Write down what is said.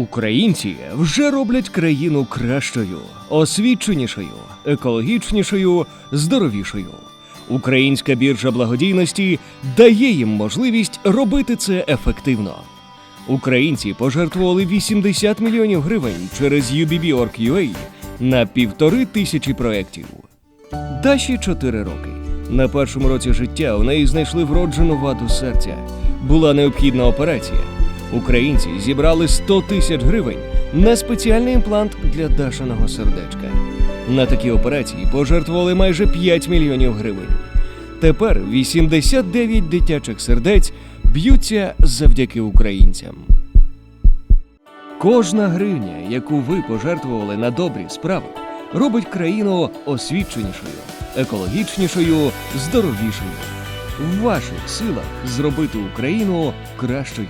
Українці вже роблять країну кращою, освіченішою, екологічнішою, здоровішою. Українська біржа благодійності дає їм можливість робити це ефективно. Українці пожертвували 80 мільйонів гривень через UBB.org.ua на півтори тисячі проєктів. Даші 4 роки. На першому році життя у неї знайшли вроджену ваду серця. Була необхідна операція. Українці зібрали 100 тисяч гривень на спеціальний імплант для Дашиного сердечка. На такі операції пожертвували майже 5 мільйонів гривень. Тепер 89 дитячих сердець б'ються завдяки українцям. Кожна гривня, яку ви пожертвували на добрі справи, робить країну освіченішою, екологічнішою, здоровішою. В ваших силах зробити Україну кращою.